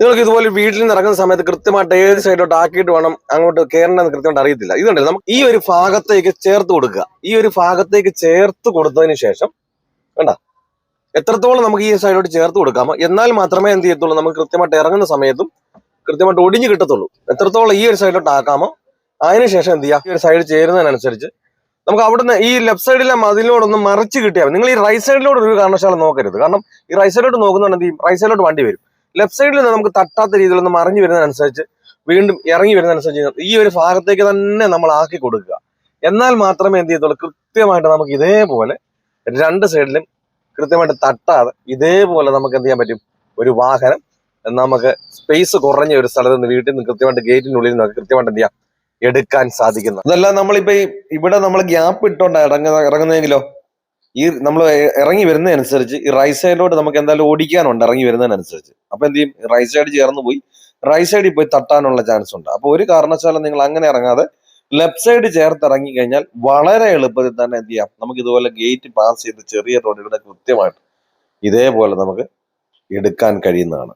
നിങ്ങൾക്ക് ഇതുപോലെ വീട്ടിൽ നിന്ന് ഇറങ്ങുന്ന സമയത്ത് കൃത്യമായിട്ട് ഏത് സൈഡിലോട്ട് ആക്കിയിട്ട് വേണം അങ്ങോട്ട് കയറേണ്ടതെന്ന് കൃത്യമായിട്ട് അറിയത്തില്ല. ഇതുണ്ടല്ലോ നമുക്ക് ഈ ഒരു ഭാഗത്തേക്ക് ചേർത്ത് കൊടുക്കുക. ഈ ഒരു ഭാഗത്തേക്ക് ചേർത്ത് കൊടുത്തതിന് ശേഷം വേണ്ട എത്രത്തോളം നമുക്ക് ഈ സൈഡിലോട്ട് ചേർത്ത് കൊടുക്കാമോ എന്നാൽ മാത്രമേ എന്ത് ചെയ്യത്തുള്ളൂ? നമുക്ക് കൃത്യമായിട്ട് ഇറങ്ങുന്ന സമയത്തും കൃത്യമായിട്ട് ഒടിഞ്ഞു കിട്ടത്തുള്ളൂ. എത്രത്തോളം ഈ ഒരു സൈഡിലോട്ട് ആക്കാമോ അതിനുശേഷം എന്ത് ചെയ്യുക? ഈ ഒരു സൈഡ് ചേരുന്നതിനനുസരിച്ച് നമുക്ക് അവിടുന്ന് ഈ ലെഫ്റ്റ് സൈഡിലെ മതിലിനോടൊന്ന് മറിച്ച് കിട്ടിയാൽ. നിങ്ങൾ ഈ റൈറ്റ് സൈഡിലോട്ട് ഒരു കാരണവശാലും നോക്കരുത്. കാരണം ഈ റൈറ്റ് സൈഡിലോട്ട് നോക്കുന്നുണ്ടെങ്കിൽ റൈറ്റ് സൈഡിലോട്ട് വണ്ടി വരും. ലെഫ്റ്റ് സൈഡിൽ നിന്ന് നമുക്ക് തട്ടാത്ത രീതിയിൽ ഒന്ന് മറിഞ്ഞു വരുന്നതനുസരിച്ച് വീണ്ടും ഇറങ്ങി വരുന്നതനുസരിച്ച് ഈ ഒരു ഭാഗത്തേക്ക് തന്നെ നമ്മൾ ആക്കി കൊടുക്കുക. എന്നാൽ മാത്രമേ എന്ത് ചെയ്യത്തുള്ളൂ? കൃത്യമായിട്ട് നമുക്ക് ഇതേപോലെ രണ്ട് സൈഡിലും കൃത്യമായിട്ട് തട്ടാതെ ഇതേപോലെ നമുക്ക് എന്ത് ചെയ്യാൻ പറ്റും? ഒരു വാഹനം നമുക്ക് സ്പേസ് കുറഞ്ഞ ഒരു സ്ഥലത്ത് നിന്ന് വീട്ടിൽ നിന്ന് കൃത്യമായിട്ട് ഗേറ്റിനുള്ളിൽ നിന്ന് കൃത്യമായിട്ട് എന്ത് ചെയ്യാം? എടുക്കാൻ സാധിക്കുന്നത് അതല്ല നമ്മളിപ്പോ ഇവിടെ നമ്മൾ ഗ്യാപ്പ് ഇട്ടോണ്ടാ ഇറങ്ങുന്ന ഇറങ്ങുന്നതെങ്കിലോ? ഈ നമ്മൾ ഇറങ്ങി വരുന്നതനുസരിച്ച് ഈ റൈറ്റ് സൈഡിലോട്ട് നമുക്ക് എന്തായാലും ഓടിക്കാനുണ്ട് ഇറങ്ങി വരുന്നതിനനുസരിച്ച് അപ്പൊ എന്ത് ചെയ്യും? റൈറ്റ് സൈഡ് ചേർന്ന് പോയി. റൈറ്റ് സൈഡിൽ പോയി തട്ടാനുള്ള ചാൻസ് ഉണ്ട്. അപ്പൊ ഒരു കാരണവശാലും നിങ്ങൾ അങ്ങനെ ഇറങ്ങാതെ ലെഫ്റ്റ് സൈഡ് ചേർത്ത് ഇറങ്ങി കഴിഞ്ഞാൽ വളരെ എളുപ്പത്തിൽ തന്നെ എന്ത് ചെയ്യാം? നമുക്ക് ഇതുപോലെ ഗേറ്റ് പാസ് ചെയ്ത് ചെറിയ റോഡിലൂടെ കൃത്യമായിട്ട് ഇതേപോലെ നമുക്ക് എടുക്കാൻ കഴിയുന്നതാണ്.